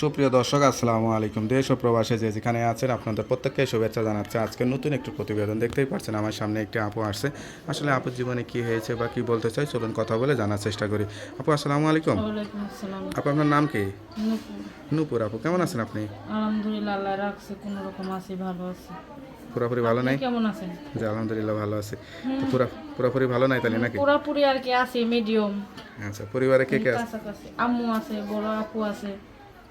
সুপ্রিয় দর্শক আসসালামু আলাইকুম। দেশ ও প্রবাসে যে যেখানে আছেন আপনাদের প্রত্যেককে শুভেচ্ছা জানাচ্ছে। আজকে নতুন একটি প্রতিবেদন দেখতেই পাচ্ছেন আমার সামনে একটি আপু আসছে। আসলে আপুর জীবনে কি হয়েছে বা কি বলতে চাই চলুন কথা বলে জানার চেষ্টা করি। আপু আসসালামু আলাইকুম। আপু আপনার নাম কি? নুপুর। আপু কেমন আছেন আপনি? আলহামদুলিল্লাহ আল্লাহ রাখছে কোন রকম আছি ভালো আছি। পুরোপুরি ভালো নাই? কেমন আছেন? জি আলহামদুলিল্লাহ ভালো আছি। তো পুরা পুরোপুরি ভালো নাই তাহলে নাকি? পুরাপুরি আর কি আছি মিডিয়াম আচ্ছা পরিবারে কে কে আছে? আম্মু আছে বড় আপু আছে।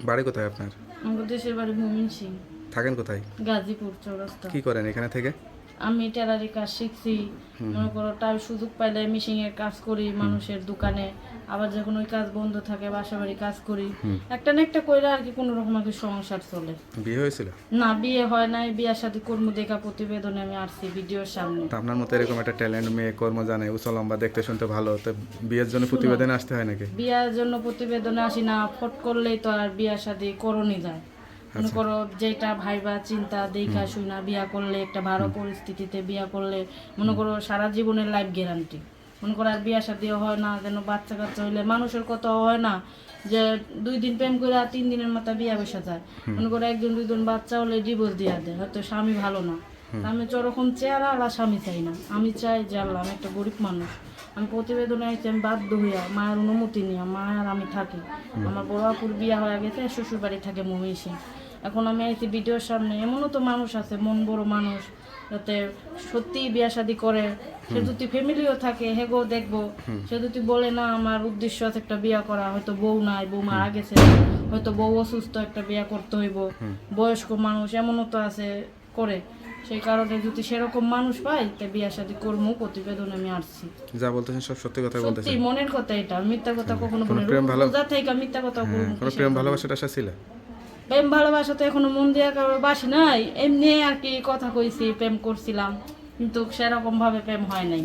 বাড়ি কোথায় আপনার? আমাদের দেশের বাড়ি মুমিন সিং থাকেন কোথায়? গাজীপুর চৌরাস্তা। কি করেন এখানে থেকে? আমি টেলারি কাজ শিখছি। মনে করো তার সুযোগ পাইলে মিশিং এর কাজ করি মানুষের দোকানে। আবার যখন ওই কাজ বন্ধ থাকে বাসা বাড়ি কাজ করি একটা না একটা কইরা আর কি কোনো রকম আর সংসার চলে। বিয়ে হয়েছিল? না বিয়ে হয় নাই। বিয়ার সাথে কর্ম দেখা প্রতিবেদনে আমি আসছি ভিডিওর সামনে। আপনার মতো এরকম একটা ট্যালেন্ট মেয়ে কর্ম জানে উচ্চ লম্বা দেখতে শুনতে ভালো। তো বিয়ের জন্য প্রতিবেদনে আসতে হয় নাকি? বিয়ের জন্য প্রতিবেদনে আসি না। ফট করলেই তো আর বিয়ার সাথে করণই যায়। মনে করো যেটা ভাইবা চিন্তা দেখা শুনা বিয়া করলে একটা ভালো পরিস্থিতিতে বিয়া করলে মনে করো সারা জীবনের লাইফ গ্যারান্টি মনে করো আর বিয়া সাথেও হয় না যেন বাচ্চা কাচ্চা হইলে মানুষের কত হয় না যে দুই দিন প্রেম করে আর তিন দিনের মাথা বিয়া বসে যায়। মনে করো একজন দুইজন বাচ্চা হলে ডিভোর্স দিয়া দেয় হয়তো স্বামী ভালো না। আমি তো ওরকম চেহারা আলা স্বামী চাই না। আমি চাই যে আল্লাহ আমি একটা গরিব মানুষ। আমি প্রতিবেদনে আইছি আমি বাধ্য হইয়া মায়ের অনুমতি নিয়ে মায়ের আমি থাকি। আমার বড় আপুর বিয়া হয়ে গেছে শ্বশুর বাড়ি থাকে মহিষে এখন আমি আইছি ভিডিওর সামনে এমনও তো মানুষ আছে মন বড় মানুষ। যাতে সত্যি বিয়া শাদি করে। সে যদি ফ্যামিলিও থাকে হেগো দেখব। সে যদি বলে না আমার উদ্দেশ্য আছে একটা বিয়া করা হয়তো বউ নাই বউ মারা গেছে হয়তো বউ অসুস্থ একটা বিয়া করতে হইব। বয়স্ক মানুষ এমনও তো আছে করে। সেই কারণে যদি সেরকম মানুষ পাই তা বিয়া শাদি করব প্রতিবেদন আমি আসছি। যা বলতেছেন সব সত্যি কথা সত্যি বলতেছেন। মনের কথা এটা মিথ্যা কথা কখনো বলি ভালো- রোজা থেকে মিথ্যা কথা হ্যাঁ, বলব প্রেম ভালোবাসা টাসা ছিল? প্রেম ভালোবাসা তো এখনও মন দিয়ে কারও বাসি নাই। এমনি আর কি কথা কইছি প্রেম করছিলাম কিন্তু সেরকম ভাবে প্রেম হয় নাই।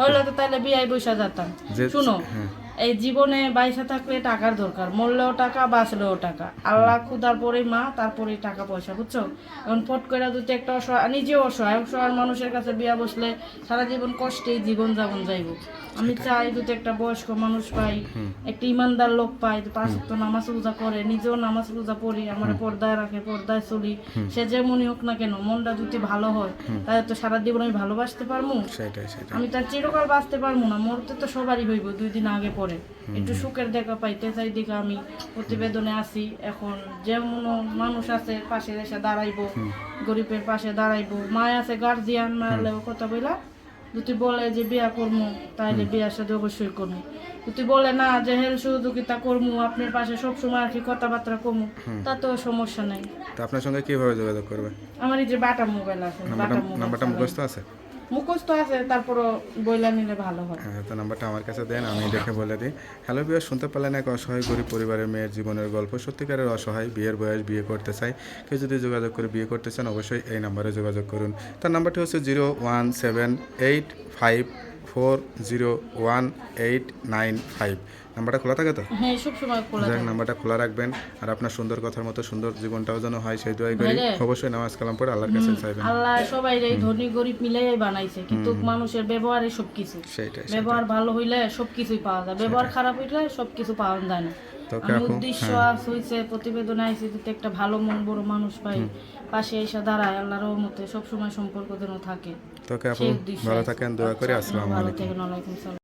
হইলে তো তাহলে বিয়ায় বসে যেতাম শুনো হ্যাঁ। এই জীবনে বাইসা থাকলে টাকার দরকার মরলেও টাকা বাঁচলেও টাকা। আল্লাহ খুদার পরে মা তারপরে টাকা পয়সা বুঝছ? এখন ফট করে যদি একটা অসহায় নিজেও অসহায় অসহায় মানুষের কাছে বিয়া বসলে সারা জীবন কষ্টেই জীবন যাপন যাইব। আমি চাই যদি একটা বয়স্ক মানুষ পাই একটা ইমানদার লোক পাই যে পাঁচ ওয়াক্ত নামাজ রোজা করে নিজেও নামাজ রোজা পড়ি আমার পর্দায় রাখে পর্দায় চলি। সে যেমনই হোক না কেন মনটা যদি ভালো হয় তাহলে তো সারা জীবন আমি ভালোবাসতে পারব আমি তার চিরকাল বাঁচতে পারব না মরতে তো সবারই হইব দুই দিন আগে পরে একটু সুখের দেখা পাইতে চাই দিকে আমি। প্রতিবেদনে আসি এখন যেমন মানুষ আছে পাশে এসে দাঁড়াইবো গরিবের পাশে দাঁড়াইবো। মায় আছে গার্জিয়ান মারলেও কথা বইলা যদি বলে যে বিয়া করব তাহলে বিয়ার সাথে অবশ্যই করব যদি বলে না যে হেল সহযোগিতা করব আপনার পাশে সবসময় আর কি কথাবার্তা কমু তা তো সমস্যা নাই। তো আপনার সঙ্গে কীভাবে যোগাযোগ করবে? আমার এই যে বাটা মোবাইল আছে বাটা মোবাইল নাম্বারটা মুখস্থ আছে? মুখস্থ আছে, তারপরও বইলা নিলে ভালো হয়। হ্যাঁ তো নাম্বারটা আমার কাছে দেন, আমি দেখে বলে দিই। হ্যালো বিয়ার শুনতে পারলেন এক অসহায় গরিব পরিবারের মেয়ের জীবনের গল্প। সত্যিকারের অসহায় বিয়ের বয়স বিয়ে করতে চাই। কেউ যদি যোগাযোগ করে বিয়ে করতে চান, অবশ্যই এই নাম্বারে যোগাযোগ করুন। তার নাম্বারটি হচ্ছে zero one seven eight five four zero one eight nine five নাম্বারটা খোলা থাকে তো? হ্যাঁ সব সময় খোলা যাক নাম্বারটা খোলা রাখবেন। আর আপনার সুন্দর কথার মতো সুন্দর জীবনটাও যেন হয় সেই দোয়াই করি। অবশ্যই নামাজ কালাম পড়ে আল্লাহর কাছে চাইবেন। আল্লাহ সবাই এই ধনী গরিব মিলাই বানাইছে। কিন্তু মানুষের ব্যবহারে সবকিছু। সেটাই ব্যবহার ভালো হইলে সবকিছুই পাওয়া যায়। ব্যবহার খারাপ হইলে সবকিছু পাওয়া যায় না। উদ্দেশ্য আজ হইছে প্রতিবেদন আইছে যদি একটা ভালো মন বড় মানুষ পাই পাশে এসে দাঁড়ায় আল্লাহর রহমতে সবসময় সম্পর্ক যেন থাকে। তোকে আপু ভালো থাকেন দোয়া করে আচ্ছা, আসসালামু আলাইকুম।